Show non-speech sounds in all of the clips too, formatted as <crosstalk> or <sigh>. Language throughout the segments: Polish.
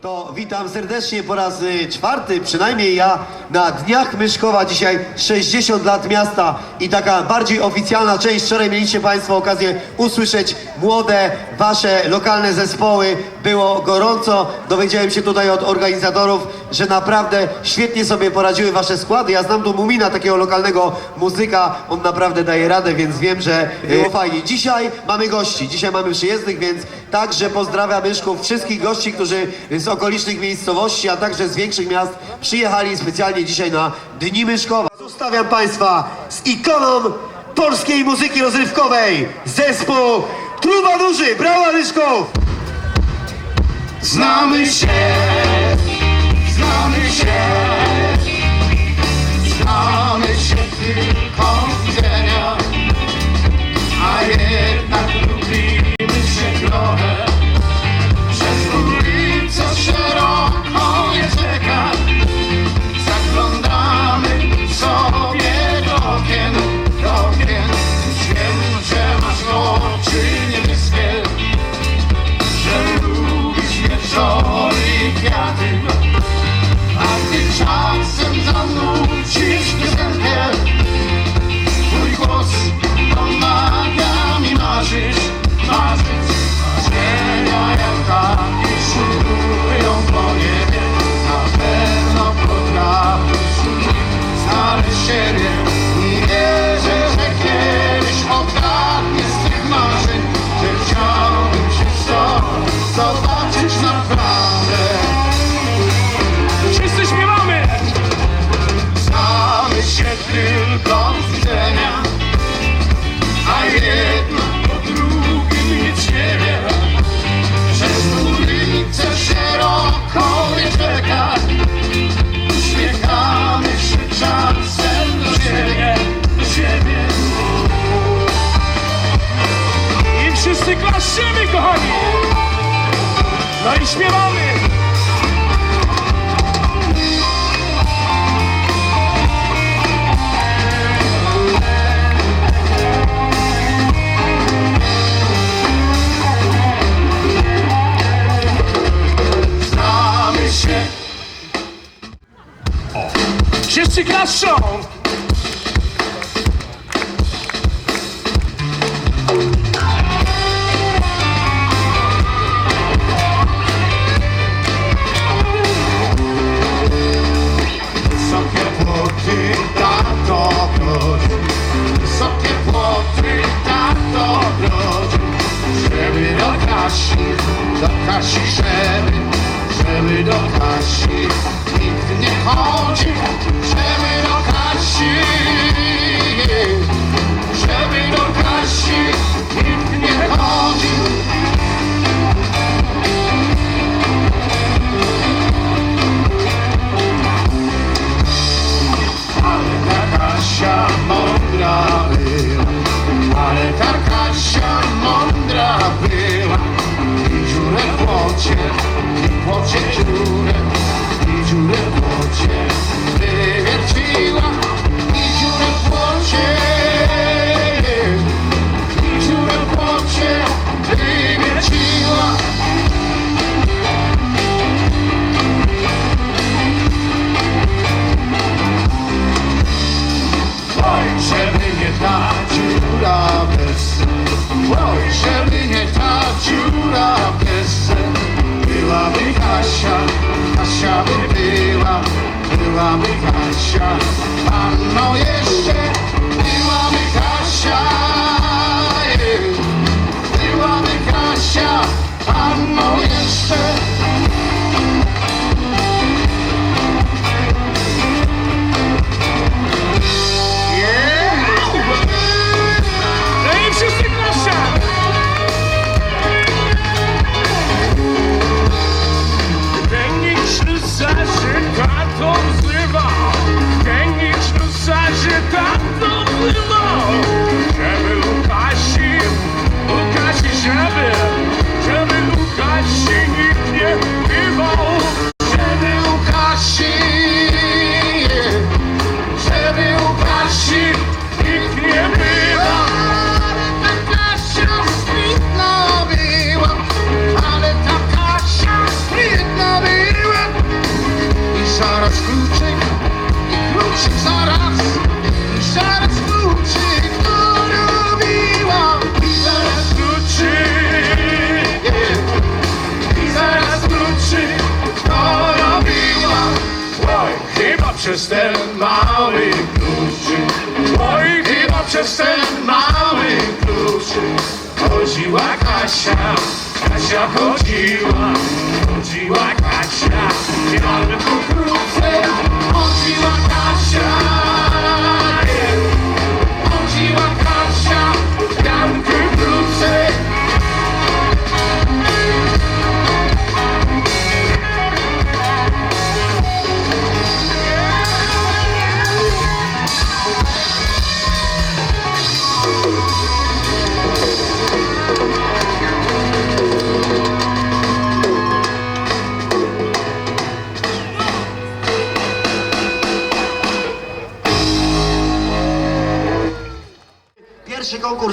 to witam serdecznie po raz y, czwarty, przynajmniej ja, na Dniach Myszkowa. Dzisiaj 60 lat miasta i taka bardziej oficjalna część. Wczoraj mieliście Państwo okazję usłyszeć młode, Wasze lokalne zespoły. Było gorąco. Dowiedziałem się tutaj od organizatorów, że naprawdę świetnie sobie poradziły Wasze składy. Ja znam tu Mumina, takiego lokalnego muzyka. On naprawdę daje radę, więc wiem, że było fajnie. Dzisiaj mamy gości, dzisiaj mamy przyjezdnych, więc także pozdrawiam Myszków, wszystkich gości, którzy z okolicznych miejscowości, a także z większych miast przyjechali specjalnie dzisiaj na Dni Myszkowa. Zostawiam Państwa z ikoną polskiej muzyki rozrywkowej, zespół Trubadurzy, brawa Myszków! Znamy się, znamy No Kasi, żeby Żeby do Kasi. Nikt nie chodzi Żeby do Kasi Oj, żeby nie ta dziura bez Byłaby Kasia, Kasia by była Byłaby Kasia, panno jeszcze zaraz kluczyk, kluczyk zaraz, zaraz kluczyk, to robiłam i zaraz kluczyk, yeah. i zaraz kluczyk, to robiłam. Oj, chyba przez ten mały kluczyk, oj, chyba przez ten mały kluczyk, chodziła Kasia. Kasia chodziła, chodziła Kasia, nie Chodziła Kasia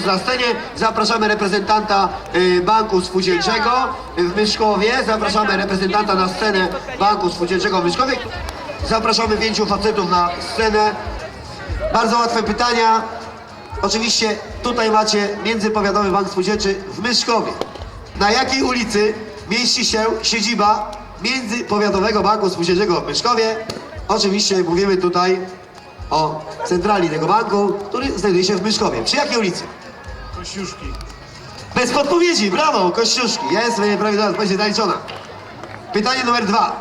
na scenie. Zapraszamy reprezentanta y, Banku Spółdzielczego w Myszkowie. Zapraszamy reprezentanta na scenę Banku Spółdzielczego w Myszkowie. Zapraszamy pięciu facetów na scenę. Bardzo łatwe pytania. Oczywiście tutaj macie Międzypowiatowy Bank Spółdzielczy w Myszkowie. Na jakiej ulicy mieści się siedziba Międzypowiatowego Banku Spółdzielczego w Myszkowie? Oczywiście mówimy tutaj o centrali tego banku, który znajduje się w Myszkowie. Przy jakiej ulicy? Kościuszki. Bez podpowiedzi, brawo, Kościuszki. Jest prawidłowa odpowiedź zaliczona. Pytanie numer dwa.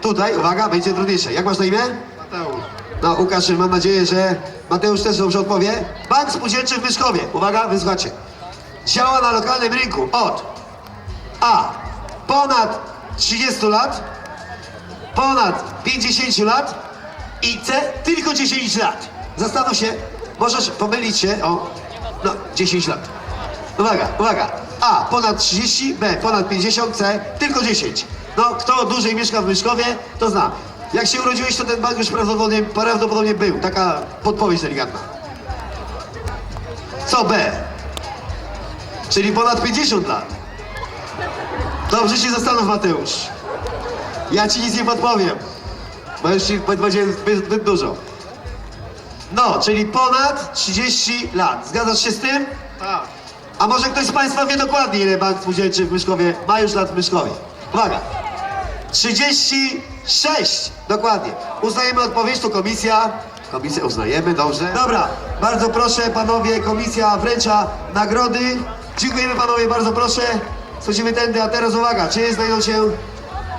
Tutaj, uwaga, będzie trudniejsze. Jak masz na imię? Mateusz. No, Łukasz, mam nadzieję, że Mateusz też dobrze odpowie. Bank Spółdzielczy w Myszkowie. Uwaga, wysłuchajcie. Działa na lokalnym rynku od A. Ponad 30 lat, ponad 50 lat i C. Tylko 10 lat. Zastanów się, możesz pomylić się o no, 10 lat. Uwaga, uwaga. A. Ponad 30, B. Ponad 50, C. Tylko 10. No, kto dłużej mieszka w Myszkowie, to zna. Jak się urodziłeś, to ten bank już prawdopodobnie, prawdopodobnie był. Taka podpowiedź delikatna. Co B? Czyli ponad 50 lat. Dobrze się zastanów, Mateusz. Ja ci nic nie podpowiem, bo już ci będzie zbyt, zbyt dużo. No, czyli ponad 30 lat. Zgadzasz się z tym? Tak. A może ktoś z Państwa wie dokładnie, ile bank spółdzielczy w Myszkowie ma już lat w Myszkowie? Uwaga! 36! Dokładnie. Uznajemy odpowiedź, to komisja. Komisję uznajemy, dobrze. Dobra, bardzo proszę panowie, komisja wręcza nagrody. Dziękujemy panowie, bardzo proszę. Schodzimy tędy, a teraz uwaga, czy znajdą się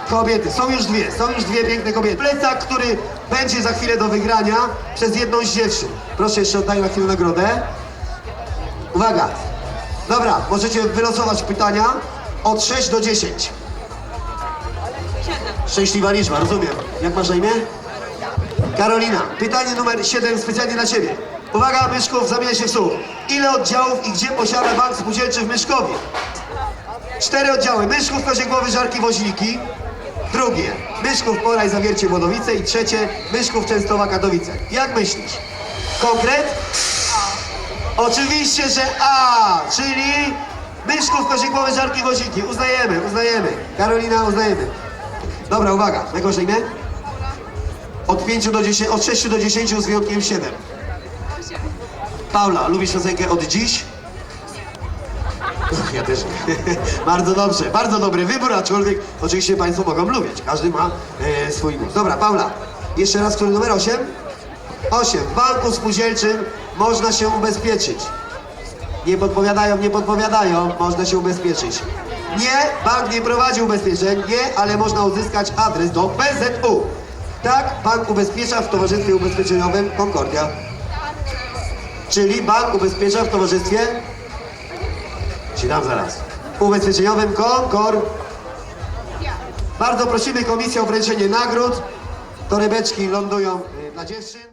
kobiety? Są już dwie, są już dwie piękne kobiety. Plecak, który będzie za chwilę do wygrania przez jedną z dziewczyn. Proszę jeszcze oddaj na chwilę nagrodę. Uwaga! Dobra, możecie wylosować pytania od 6 do 10. Szczęśliwa liczba, rozumiem. Jak masz na imię? Karolina. Pytanie numer 7 specjalnie dla Ciebie. Uwaga, Myszków zamienia się w słów. Ile oddziałów i gdzie posiada bank spółdzielczy w Myszkowie? Cztery oddziały. Myszków, Koziegłowy, Żarki, Woźniki. Drugie. Myszków, Poraj, Zawiercie, Wodowice. I trzecie. Myszków, Częstowa, Katowice. Jak myślisz? Konkret? Oczywiście, że A, czyli Myszków, Koziegłowy, Żarki, Woźniki. Uznajemy, uznajemy. Karolina, uznajemy. Dobra, uwaga. Jak masz na imię? Od 5 do 10, od 6 do 10 z wyjątkiem 7. Paula, lubisz piosenkę od dziś? Ja też <laughs> bardzo dobrze, bardzo dobry wybór, aczkolwiek oczywiście Państwo mogą lubić. Każdy ma e, swój gust. Dobra, Paula, jeszcze raz, który numer 8? 8. W banku spółdzielczym można się ubezpieczyć. Nie podpowiadają, nie podpowiadają, można się ubezpieczyć. Nie, bank nie prowadzi ubezpieczeń, nie, ale można uzyskać adres do PZU. Tak, bank ubezpiecza w Towarzystwie Ubezpieczeniowym Concordia. Czyli bank ubezpiecza w towarzystwie... Ci dam zaraz. Ubezpieczeniowym Concord. Bardzo prosimy komisję o wręczenie nagród. Torebeczki lądują y, dla dziewczyn.